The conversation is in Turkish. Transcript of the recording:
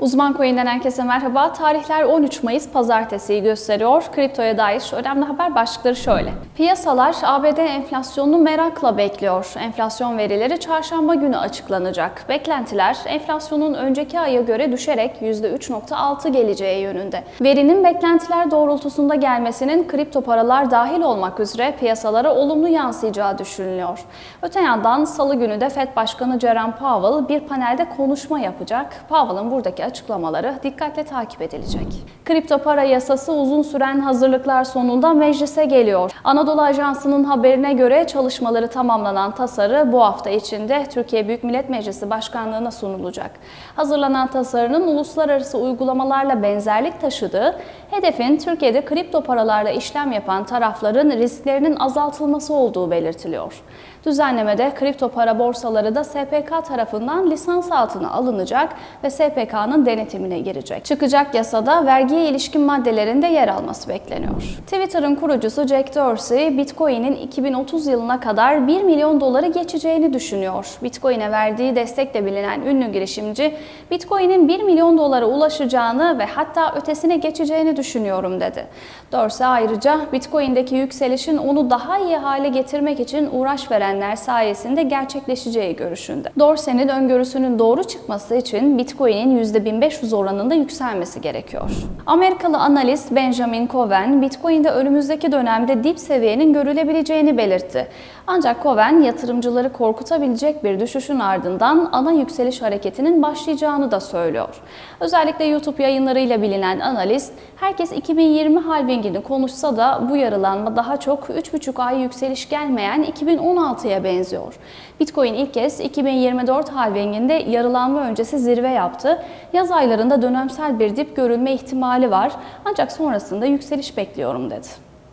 Uzman Coin'den herkese merhaba. Tarihler 13 Mayıs pazartesiyi gösteriyor. Kriptoya dair önemli haber başlıkları şöyle. Piyasalar ABD enflasyonunu merakla bekliyor. Enflasyon verileri çarşamba günü açıklanacak. Beklentiler enflasyonun önceki aya göre düşerek %3.6 geleceği yönünde. Verinin beklentiler doğrultusunda gelmesinin kripto paralar dahil olmak üzere piyasalara olumlu yansıyacağı düşünülüyor. Öte yandan salı günü de Fed Başkanı Jerome Powell bir panelde konuşma yapacak. Powell'ın buradaki açıklamaları dikkatle takip edilecek. Kripto para yasası uzun süren hazırlıklar sonunda meclise geliyor. Anadolu Ajansı'nın haberine göre çalışmaları tamamlanan tasarı bu hafta içinde Türkiye Büyük Millet Meclisi Başkanlığı'na sunulacak. Hazırlanan tasarının uluslararası uygulamalarla benzerlik taşıdığı, hedefin Türkiye'de kripto paralarla işlem yapan tarafların risklerinin azaltılması olduğu belirtiliyor. Düzenlemede kripto para borsaları da SPK tarafından lisans altına alınacak ve SPK'nın denetimine girecek. Çıkacak yasada vergiye ilişkin maddelerinde yer alması bekleniyor. Twitter'ın kurucusu Jack Dorsey, Bitcoin'in 2030 yılına kadar 1 milyon doları geçeceğini düşünüyor. Bitcoin'e verdiği destekle bilinen ünlü girişimci, Bitcoin'in 1 milyon dolara ulaşacağını ve hatta ötesine geçeceğini düşünüyorum dedi. Dorsey ayrıca Bitcoin'deki yükselişin onu daha iyi hale getirmek için uğraş verenler sayesinde gerçekleşeceği görüşünde. Dorsey'nin öngörüsünün doğru çıkması için Bitcoin'in %1500 oranında yükselmesi gerekiyor. Amerikalı analist Benjamin Cowen, Bitcoin'de önümüzdeki dönemde dip seviyenin görülebileceğini belirtti. Ancak Cowen, yatırımcıları korkutabilecek bir düşüşün ardından ana yükseliş hareketinin başlayacağını da söylüyor. Özellikle YouTube yayınlarıyla bilinen analist, herkes 2020 halvingini konuşsa da bu yarılanma daha çok 3,5 ay yükseliş gelmeyen 2016'ya benziyor. Bitcoin ilk kez 2024 halvinginde yarılanma öncesi zirve yaptı. Yaz aylarında dönemsel bir dip görülme ihtimali var ancak sonrasında yükseliş bekliyorum dedi.